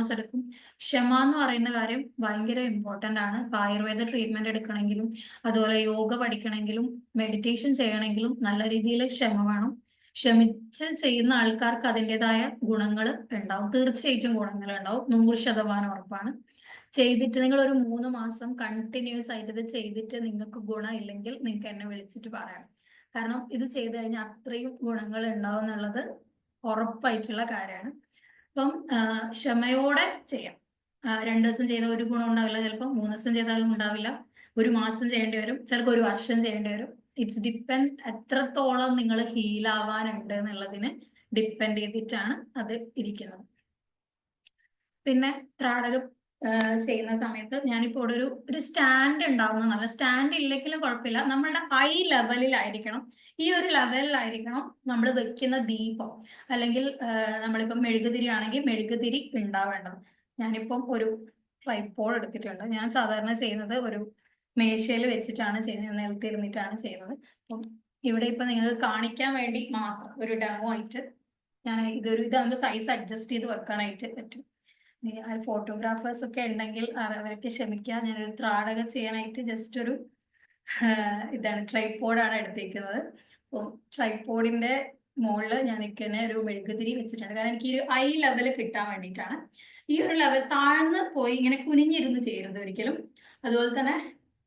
മാസം എടുക്കും. ക്ഷമ എന്ന് പറയുന്ന കാര്യം ഭയങ്കര ഇമ്പോർട്ടന്റ് ആണ്. ആയുർവേദ ട്രീറ്റ്മെന്റ് എടുക്കണമെങ്കിലും അതുപോലെ യോഗ പഠിക്കണമെങ്കിലും മെഡിറ്റേഷൻ ചെയ്യണമെങ്കിലും നല്ല രീതിയിൽ ക്ഷമ വേണം. ക്ഷമിച്ച് ചെയ്യുന്ന ആൾക്കാർക്ക് അതിന്റെതായ ഗുണങ്ങൾ ഉണ്ടാവും. തീർച്ചയായിട്ടും ഗുണങ്ങൾ ഉണ്ടാവും. നൂറ് ശതമാനം ഉറപ്പാണ്. ചെയ്തിട്ട് നിങ്ങൾ ഒരു മൂന്ന് മാസം കണ്ടിന്യൂസ് ആയിട്ട് ഇത് ചെയ്തിട്ട് നിങ്ങൾക്ക് ഗുണം ഇല്ലെങ്കിൽ നിങ്ങൾക്ക് എന്നെ വിളിച്ചിട്ട് പറയാം. കാരണം ഇത് ചെയ്ത് കഴിഞ്ഞാൽ അത്രയും ഗുണങ്ങൾ ഉണ്ടാവും എന്നുള്ളത് ഉറപ്പായിട്ടുള്ള കാര്യമാണ്. അപ്പം ക്ഷമയോടെ ചെയ്യാം. രണ്ടു ദിവസം ചെയ്ത ഒരു ഗുണം ഉണ്ടാവില്ല ചിലപ്പോൾ മൂന്ന് ദിവസം ചെയ്താലും ഉണ്ടാവില്ല. ഒരു മാസം ചെയ്യേണ്ടി വരും. ചിലപ്പോൾ ഒരു വർഷം ചെയ്യേണ്ടി വരും. ഇറ്റ്സ് ഡിപ്പെൻഡ് എത്രത്തോളം നിങ്ങൾ ഹീൽ ആവാനുണ്ട് എന്നുള്ളതിന് ഡിപ്പെൻഡ് ചെയ്തിട്ടാണ് അത് ഇരിക്കുന്നത്. പിന്നെ ത്രാടകം ചെയ്യുന്ന സമയത്ത് ഞാനിപ്പോൾ ഇവിടെ ഒരു ഒരു സ്റ്റാൻഡ് ഉണ്ടാവുന്ന. നല്ല സ്റ്റാൻഡ് ഇല്ലെങ്കിലും കുഴപ്പമില്ല. നമ്മളുടെ ഐ ലെവലിലായിരിക്കണം ഈ ഒരു ലെവലിലായിരിക്കണം നമ്മൾ വെക്കുന്ന ദീപം. അല്ലെങ്കിൽ നമ്മളിപ്പം മെഴുകുതിരി ആണെങ്കിൽ മെഴുകുതിരി ഉണ്ടാവേണ്ടത്. ഞാനിപ്പം ഒരു ട്രൈപ്പോൾ എടുത്തിട്ടുണ്ട്. ഞാൻ സാധാരണ ചെയ്യുന്നത് ഒരു മേശയിൽ വെച്ചിട്ടാണ് ചെയ്യുന്നത്. നിലത്തിരുന്നിട്ടാണ് ചെയ്യുന്നത്. അപ്പം ഇവിടെ ഇപ്പൊ നിങ്ങൾക്ക് കാണിക്കാൻ വേണ്ടി മാത്രം ഒരു ഡെമോ ആയിട്ട് ഞാൻ ഇതൊരു ഇതാകുമ്പോൾ സൈസ് അഡ്ജസ്റ്റ് ചെയ്ത് വെക്കാനായിട്ട് പറ്റും. ഫോട്ടോഗ്രാഫേഴ്സ് ഒക്കെ ഉണ്ടെങ്കിൽ അവരൊക്കെ ക്ഷമിക്കുക ഞാനൊരു ത്രാടകം ചെയ്യാനായിട്ട് ജസ്റ്റ് ഒരു ഇതാണ് ട്രൈപ്പോഡാണ് എടുത്തേക്കുന്നത്. അപ്പോൾ ട്രൈപ്പോഡിന്റെ മുകളിൽ ഞാൻ ഇങ്ങനെ ഒരു മെഴുകുതിരി വെച്ചിട്ടുണ്ട്. കാരണം എനിക്ക് ഒരു ഐ ലെവൽ കിട്ടാൻ വേണ്ടിയിട്ടാണ്. ഈ ഒരു ലെവൽ താഴ്ന്ന് പോയി ഇങ്ങനെ കുനിഞ്ഞിരുന്ന് ചെയ്യരുത് ഒരിക്കലും. അതുപോലെ തന്നെ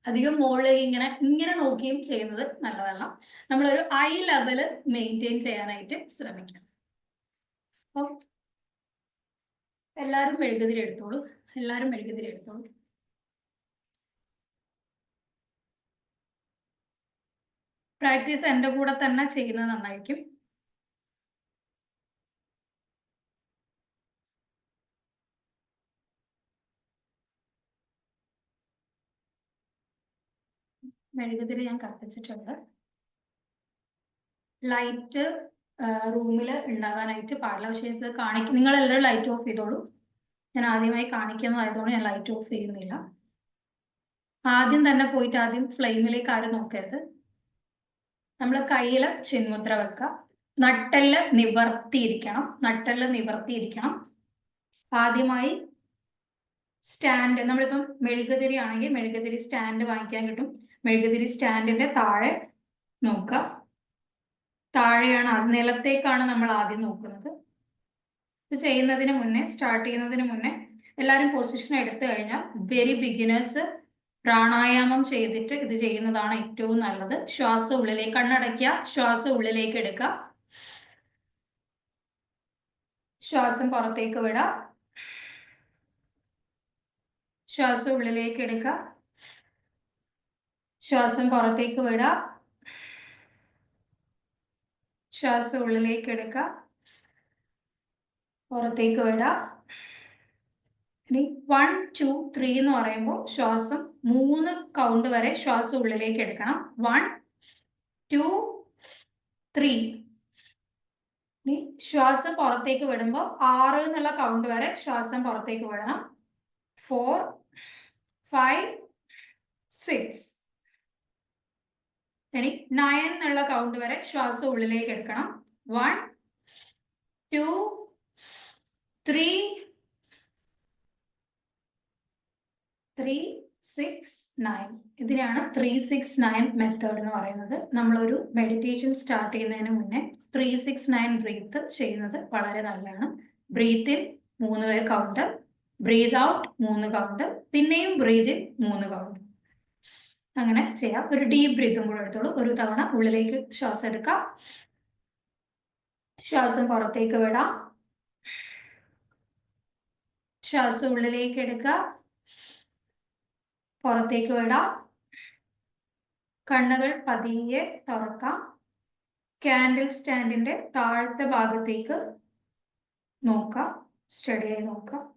അധികം മുകളിലേക്ക് ഇങ്ങനെ ഇങ്ങനെ നോക്കിയും ചെയ്യുന്നത് നല്ലതല്ല. നമ്മളൊരു ഐ ലെവൽ മെയിന്റെയിൻ ചെയ്യാനായിട്ട് ശ്രമിക്കണം. അപ്പോൾ എല്ലാവരും മെഴുകുതിരി എടുത്തോളൂ. എല്ലാവരും മെഴുകുതിരി എടുത്തോളൂ. പ്രാക്ടീസ് എന്റെ കൂടെ തന്നെ ചെയ്യുന്നത് നന്നായിരിക്കും. മെഴുകുതിരി ഞാൻ കത്തിച്ചിട്ടുണ്ട്. ലൈറ്റ് റൂമിൽ ഉണ്ടാകാനായിട്ട് പാടില്ല. പക്ഷെ ഇത് കാണിക്കും നിങ്ങൾ എല്ലാവരും ലൈറ്റ് ഓഫ് ചെയ്തോളൂ. ഞാൻ ആദ്യമായി കാണിക്കുന്നതായതുകൊണ്ട് ഞാൻ ലൈറ്റ് ഓഫ് ചെയ്യുന്നില്ല. ആദ്യം തന്നെ പോയിട്ട് ആദ്യം ഫ്ലെയിമിലേക്ക് ആരും നോക്കരുത്. നമ്മൾ കയ്യിൽ ചിന്മുദ്ര വെക്കുക നട്ടെല്ല് നിവർത്തിയിരിക്കണം. നട്ടെല്ല് നിവർത്തിയിരിക്കണം. ആദ്യമായി സ്റ്റാൻഡ് നമ്മളിപ്പം മെഴുകുതിരി ആണെങ്കിൽ മെഴുകുതിരി സ്റ്റാൻഡ് വാങ്ങിക്കാൻ കിട്ടും. മെഴുകുതിരി സ്റ്റാൻഡിന്റെ താഴെ നോക്കുക താഴെയാണ് അത് നിലത്തേക്കാണ് നമ്മൾ ആദ്യം നോക്കുന്നത്. ഇത് ചെയ്യുന്നതിന് മുന്നേ സ്റ്റാർട്ട് ചെയ്യുന്നതിന് മുന്നേ എല്ലാവരും പൊസിഷൻ എടുത്തു കഴിഞ്ഞാൽ വെരി ബിഗിനേഴ്സ് പ്രാണായാമം ചെയ്തിട്ട് ഇത് ചെയ്യുന്നതാണ് ഏറ്റവും നല്ലത്. ശ്വാസം ഉള്ളിലേക്ക് കണ്ണടയ്ക്കുക ശ്വാസം ഉള്ളിലേക്ക് എടുക്കുക. ശ്വാസം പുറത്തേക്ക് വിടാം ശ്വാസം ഉള്ളിലേക്ക് എടുക്കുക. ശ്വാസം പുറത്തേക്ക് വിടാം ശ്വാസം ഉള്ളിലേക്ക് എടുക്കുക പുറത്തേക്ക് വിടാം. ഇനി വൺ ടു ത്രീ എന്ന് പറയുമ്പോൾ ശ്വാസം മൂന്ന് കൗണ്ട് വരെ ശ്വാസം ഉള്ളിലേക്ക് എടുക്കണം. വൺ ടു ത്രീ ഇനി ശ്വാസം പുറത്തേക്ക് വിടുമ്പോൾ ആറ് എന്നുള്ള കൗണ്ട് വരെ ശ്വാസം പുറത്തേക്ക് വിടണം. ഫോർ ഫൈവ് സിക്സ് ഇനി നയൻ എന്നുള്ള കൗണ്ട് വരെ ശ്വാസം ഉള്ളിലേക്ക് എടുക്കണം. One two three three six nine ഇതിനാണ് ത്രീ സിക്സ് നയൻ മെത്തേഡ് എന്ന് പറയുന്നത്. നമ്മളൊരു മെഡിറ്റേഷൻ സ്റ്റാർട്ട് ചെയ്യുന്നതിന് മുന്നേ ത്രീ സിക്സ് നയൻ ബ്രീത്ത് ചെയ്യുന്നത് വളരെ നല്ലതാണ്. ബ്രീത്ത് ഇൻ മൂന്ന് പേർ കൗണ്ട് ബ്രീത്ത് ഔട്ട് മൂന്ന് കൗണ്ട് പിന്നെയും ബ്രീത്ത് ഇൻ മൂന്ന് കൗണ്ട് അങ്ങനെ ചെയ്യാം. ഒരു ഡീപ് ബ്രീത്തും കൂടെ എടുത്തോളൂ. ഒരു തവണ ഉള്ളിലേക്ക് ശ്വാസം എടുക്കാം. ശ്വാസം പുറത്തേക്ക് വിടാം. ശ്വാസം ഉള്ളിലേക്ക് എടുക്കുക. പുറത്തേക്ക് വിടാം. കണ്ണുകൾ പതിയെ തുറക്കാം. കാൻഡിൽ സ്റ്റാൻഡിന്റെ താഴത്തെ ഭാഗത്തേക്ക് നോക്കാം. സ്റ്റഡിയായി നോക്കാം.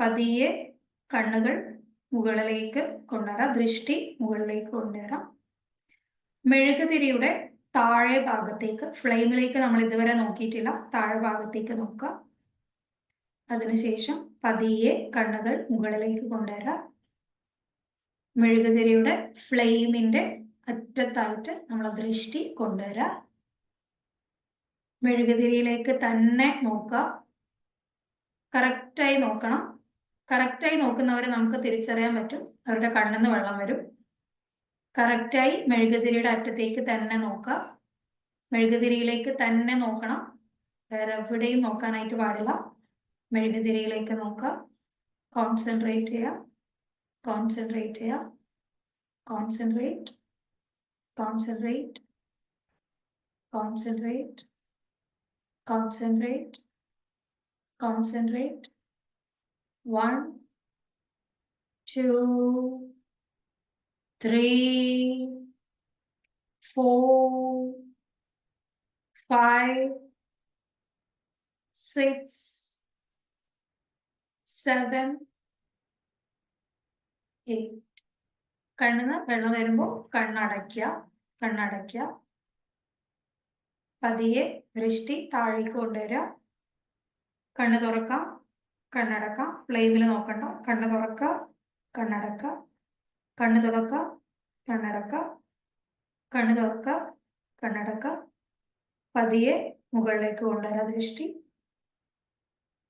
പതിയെ കണ്ണുകൾ മുകളിലേക്ക് കൊണ്ടുവരാം. ദൃഷ്ടി മുകളിലേക്ക് കൊണ്ടുവരാം. മെഴുകുതിരിയുടെ താഴെ ഭാഗത്തേക്ക് ഫ്ലെയിമിലേക്ക് നമ്മൾ ഇതുവരെ നോക്കിയിട്ടില്ല. താഴെ ഭാഗത്തേക്ക് നോക്കുക. അതിനുശേഷം പതിയെ കണ്ണുകൾ മുകളിലേക്ക് കൊണ്ടുവരാം. മെഴുകുതിരിയുടെ ഫ്ലെയിമിന്റെ അറ്റത്തായിട്ട് നമ്മൾ ദൃഷ്ടി കൊണ്ടുവരാം. മെഴുകുതിരിയിലേക്ക് തന്നെ നോക്കുക. കറക്റ്റായി നോക്കണം. കറക്റ്റായി നോക്കുന്നവരെ നമുക്ക് തിരിച്ചറിയാൻ പറ്റും. അവരുടെ കണ്ണെന്ന് വെള്ളം വരും. കറക്റ്റായി മെഴുകുതിരിയുടെ അറ്റത്തേക്ക് തന്നെ നോക്കുക. മെഴുകുതിരിയിലേക്ക് തന്നെ നോക്കണം. വേറെ എവിടെയും നോക്കാനായിട്ട് പാടില്ല. മെഴുകുതിരിയിലേക്ക് നോക്കുക. കോൺസെൻട്രേറ്റ് ചെയ്യുക. കോൺസെൻട്രേറ്റ് ചെയ്യുക. Concentrate concentrate concentrate concentrate concentrate one two, three, four, five, six, seven, eight. കണ്ണിന്ന് വെള്ളം വരുമ്പോൾ കണ്ണടയ്ക്കുക കണ്ണടയ്ക്കുക. പതിയെ ദൃഷ്ടി താഴേക്ക് കൊണ്ടുവരിക. കണ്ണ് തുറക്കാം. കണ്ണടക്കാം. ഫ്ലെയിമിൽ നോക്കണ്ട. കണ്ണ് തുറക്കുക കണ്ണടക്കുക കണ്ണ് തുറക്കുക കണ്ണടക്കുക കണ്ണ് തുറക്കുക കണ്ണടക്കുക പതിയെ മുകളിലേക്ക് കൊണ്ടുവരാ ദൃഷ്ടി.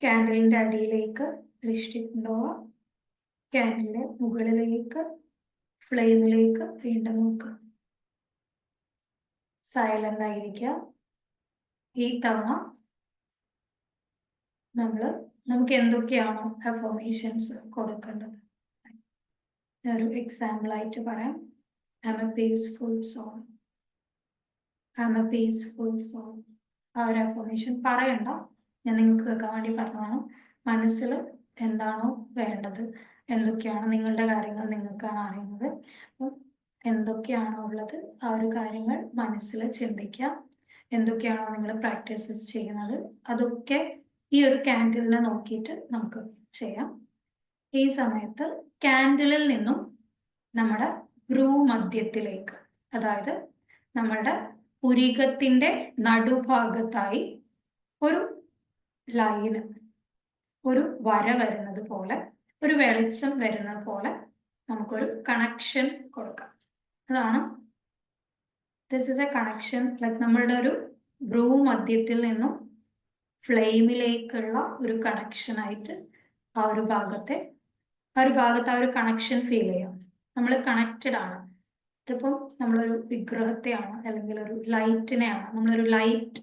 ക്യാൻഡലിന്റെ അടിയിലേക്ക് ദൃഷ്ടി കൊണ്ടുപോവാം. ക്യാൻഡലിന്റെ മുകളിലേക്ക് ഫ്ലെയിമിലേക്ക് വീണ്ടും നോക്കുക സൈലന്റ് ആയിരിക്കുക ഈ തവണ നമ്മൾ നമുക്ക് എന്തൊക്കെയാണോ അഫോമേഷൻസ് കൊടുക്കേണ്ടത്? ഒരു എക്സാമ്പിൾ ആയിട്ട് പറയാം. I a peaceful soul I am a peaceful soul ആ ഒരു അഫോമേഷൻ പറയണ്ട. ഞാൻ നിങ്ങൾക്ക് കേൾക്കാൻ വേണ്ടി പറഞ്ഞതാണ്. മനസ്സിൽ എന്താണോ വേണ്ടത്? എന്തൊക്കെയാണ് നിങ്ങളുടെ കാര്യങ്ങൾ നിങ്ങൾക്കാണ് അറിയുന്നത്? അപ്പം എന്തൊക്കെയാണോ ഉള്ളത്? ആ ഒരു കാര്യങ്ങൾ മനസ്സിൽ ചിന്തിക്കുക. എന്തൊക്കെയാണോ നിങ്ങൾ പ്രാക്ടീസസ് ചെയ്യുന്നത്? അതൊക്കെ ഈ ഒരു കാൻഡിലിനെ നോക്കിയിട്ട് നമുക്ക് ചെയ്യാം. ഈ സമയത്ത് കാൻഡിലിൽ നിന്നും നമ്മുടെ ഭ്രൂമധ്യത്തിലേക്ക് അതായത് നമ്മളുടെ പുരികത്തിന്റെ നടുഭാഗത്തായി ഒരു ലൈന് ഒരു വര വരുന്നത് പോലെ ഒരു വെളിച്ചം വരുന്നത് പോലെ നമുക്കൊരു കണക്ഷൻ കൊടുക്കാം. അതാണ് this is a connection like നമ്മളുടെ ഒരു ഭ്രൂമധ്യത്തിൽ നിന്നും ഫ്ലെയിമിലേക്കുള്ള ഒരു കണക്ഷൻ ആയിട്ട് ആ ഒരു ഭാഗത്തെ ആ ഒരു ഭാഗത്ത് ആ ഒരു കണക്ഷൻ ഫീൽ ചെയ്യാം. നമ്മൾ കണക്റ്റഡ് ആണ്. ഇതിപ്പം നമ്മളൊരു വിഗ്രഹത്തെയാണ് അല്ലെങ്കിൽ ഒരു ലൈറ്റിനെയാണ് നമ്മളൊരു ലൈറ്റ്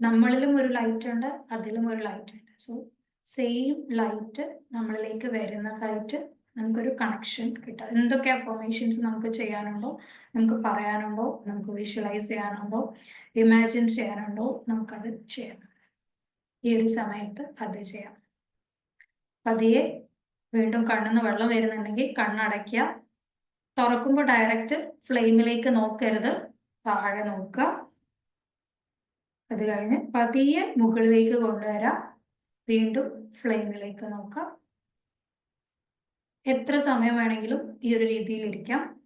നമ്മളിലും ഒരു ലൈറ്റ് ഉണ്ട് അതിലും ഒരു ലൈറ്റ് ഉണ്ട്. സോ സെയിം ലൈറ്റ് നമ്മളിലേക്ക് വരുന്നതായിട്ട് നമുക്കൊരു കണക്ഷൻ കിട്ടുക എന്തൊക്കെ അഫോർമേഷൻസ് നമുക്ക് ചെയ്യാനുണ്ടോ? നമുക്ക് പറയാനുണ്ടോ? നമുക്ക് വിഷ്വലൈസ് ചെയ്യാനുണ്ടോ? ഇമാജിൻ ചെയ്യാനുണ്ടോ? നമുക്കത് ചെയ്യാം. ഈ ഒരു സമയത്ത് അത് ചെയ്യാം. പതിയെ വീണ്ടും കണ്ണിന്ന് വെള്ളം വരുന്നുണ്ടെങ്കിൽ കണ്ണടയ്ക്കുക. തുറക്കുമ്പോൾ ഡയറക്റ്റ് ഫ്ലെയിമിലേക്ക് നോക്കരുത്. താഴെ നോക്കുക. അത് കഴിഞ്ഞ് പതിയെ മുകളിലേക്ക് കൊണ്ടുവരാം. വീണ്ടും ഫ്ലെയിമിലേക്ക് നോക്കാം. എത്ര സമയം വേണമെങ്കിലും ഈ ഒരു രീതിയിൽ ഇരിക്കാം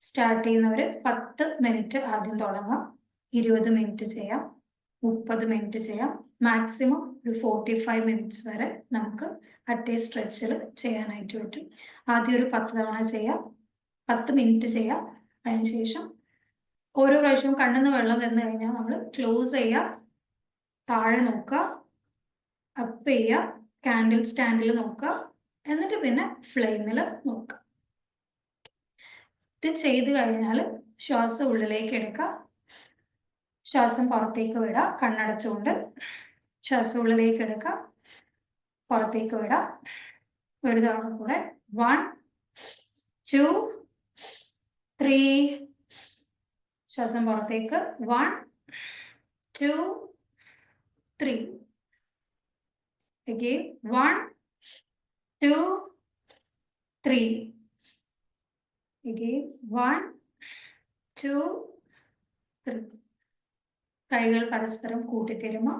സ്റ്റാർട്ട് ചെയ്യുന്നവർ പത്ത് മിനിറ്റ് ആദ്യം തുടങ്ങാം. ഇരുപത് മിനിറ്റ് ചെയ്യാം. മുപ്പത് മിനിറ്റ് ചെയ്യാം. മാക്സിമം ഒരു ഫോർട്ടി ഫൈവ് മിനിറ്റ്സ് വരെ നമുക്ക് അറ്റേ സ്ട്രെച്ചിൽ ചെയ്യാനായിട്ട് പറ്റും. ആദ്യം ഒരു പത്ത് തവണ ചെയ്യാം. പത്ത് മിനിറ്റ് ചെയ്യാം. അതിനുശേഷം ഓരോ പ്രാവശ്യവും കണ്ണിന്ന് വെള്ളം വന്നു കഴിഞ്ഞാൽ നമ്മൾ ക്ലോസ് ചെയ്യുക താഴെ നോക്കുക. അപ്പ് ചെയ്യുക. കാൻഡിൽ സ്റ്റാൻഡിൽ നോക്കുക. എന്നിട്ട് പിന്നെ ഫ്ലെയിമിൽ നോക്കുക. ഇത് ചെയ്ത് കഴിഞ്ഞാൽ ശ്വാസം ഉള്ളിലേക്ക് എടുക്കുക. ശ്വാസം പുറത്തേക്ക് വിടുക കണ്ണടച്ചുകൊണ്ട് ശ്വാസം ഉള്ളിലേക്ക് എടുക്കുക പുറത്തേക്ക് വിടാം. ഒരു തവണ കൂടെ. വൺ ടു ത്രീ ശ്വാസം പുറത്തേക്ക്. One two three again. One two three. Again. One two three. കൈകൾ പരസ്പരം കൂട്ടിത്തരുമോ?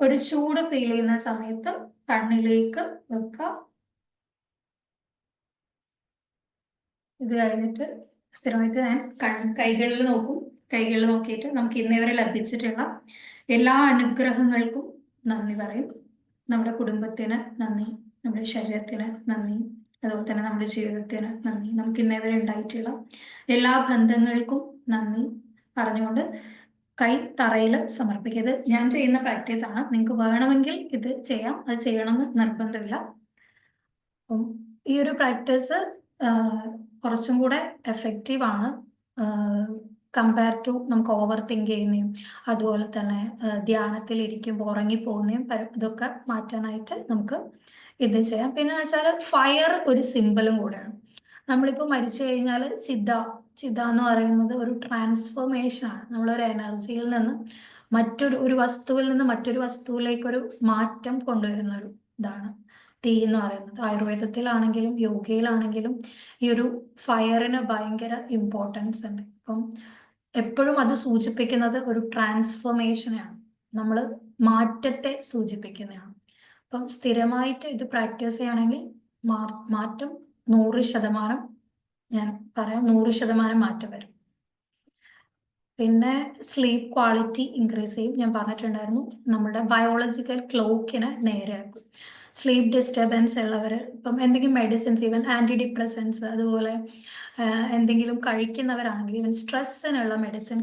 ഒരു ചൂട് ഫീൽ ചെയ്യുന്ന സമയത്ത് കണ്ണിലേക്ക് വെക്കാം ഇത് കഴിഞ്ഞിട്ട് സ്ഥിരമായിട്ട് ഞാൻ കൈകളിൽ നോക്കും. കൈകളിൽ നോക്കിയിട്ട് നമുക്ക് ഇന്നേവരെ ലഭിച്ചിട്ടുള്ള എല്ലാ അനുഗ്രഹങ്ങൾക്കും നന്ദി പറയും. നമ്മുടെ കുടുംബത്തിന് നന്ദി നമ്മുടെ ശരീരത്തിന് നന്ദി അതുപോലെ തന്നെ നമ്മുടെ ജീവിതത്തിന് നന്ദി. നമുക്ക് ഇന്നേവരെ ഉണ്ടായിട്ടുള്ള എല്ലാ ബന്ധങ്ങൾക്കും നന്ദി. പറഞ്ഞുകൊണ്ട് കൈ തറയിൽ സമർപ്പിക്കുക. ഇത് ഞാൻ ചെയ്യുന്ന പ്രാക്ടീസ് ആണ്. നിങ്ങൾക്ക് വേണമെങ്കിൽ ഇത് ചെയ്യാം. അത് ചെയ്യണമെന്ന് നിർബന്ധമില്ല. അപ്പം ഈ ഒരു പ്രാക്ടീസ് കുറച്ചും കൂടെ എഫക്റ്റീവ് ആണ്. കമ്പയർ ടു നമുക്ക് ഓവർ തിങ്ക് ചെയ്യുന്നതും അതുപോലെ തന്നെ ധ്യാനത്തിൽ ഇരിക്കുമ്പോൾ ഉറങ്ങിപ്പോകുന്നതും ഇതൊക്കെ മാറ്റാനായിട്ട് നമുക്ക് ഇത് ചെയ്യാം. പിന്നെ വെച്ചാൽ ഫയർ ഒരു സിമ്പിളും കൂടെയാണ്. നമ്മളിപ്പോൾ മരിച്ചു കഴിഞ്ഞാൽ ചിത ചിത എന്ന് പറയുന്നത് ഒരു ട്രാൻസ്ഫോർമേഷൻ ആണ്. നമ്മളൊരു എനർജിയിൽ നിന്ന് മറ്റൊരു ഒരു വസ്തുവിൽ നിന്ന് മറ്റൊരു വസ്തുവിലേക്ക് ഒരു മാറ്റം കൊണ്ടുവരുന്ന ഒരു ഇതാണ് തീ എന്ന് പറയുന്നത്. ആയുർവേദത്തിലാണെങ്കിലും യോഗയിലാണെങ്കിലും ഈ ഒരു ഫയറിന് ഭയങ്കര ഇമ്പോർട്ടൻസ് ഉണ്ട്. അപ്പം എപ്പോഴും അത് സൂചിപ്പിക്കുന്നത് ഒരു ട്രാൻസ്ഫോർമേഷനെയാണ് നമ്മൾ മാറ്റത്തെ സൂചിപ്പിക്കുന്നതാണ്. അപ്പം സ്ഥിരമായിട്ട് ഇത് പ്രാക്ടീസ് ചെയ്യുകയാണെങ്കിൽ മാറ്റം നൂറ് ശതമാനം ഞാൻ പറയാം നൂറ് ശതമാനം മാറ്റം വരും. പിന്നെ സ്ലീപ്പ് ക്വാളിറ്റി ഇൻക്രീസ് ചെയ്യും. ഞാൻ പറഞ്ഞിട്ടുണ്ടായിരുന്നു നമ്മുടെ ബയോളജിക്കൽ ക്ലോക്കിനെ നേരെയാക്കും. സ്ലീപ്പ് ഡിസ്റ്റർബൻസ് ഉള്ളവർ ഇപ്പം എന്തെങ്കിലും മെഡിസിൻസ് ഈവൻ ആന്റി ഡിപ്രസൻസ് അതുപോലെ എന്തെങ്കിലും കഴിക്കുന്നവരാണെങ്കിൽ ഈവൻ സ്ട്രെസ്സിനുള്ള മെഡിസിൻ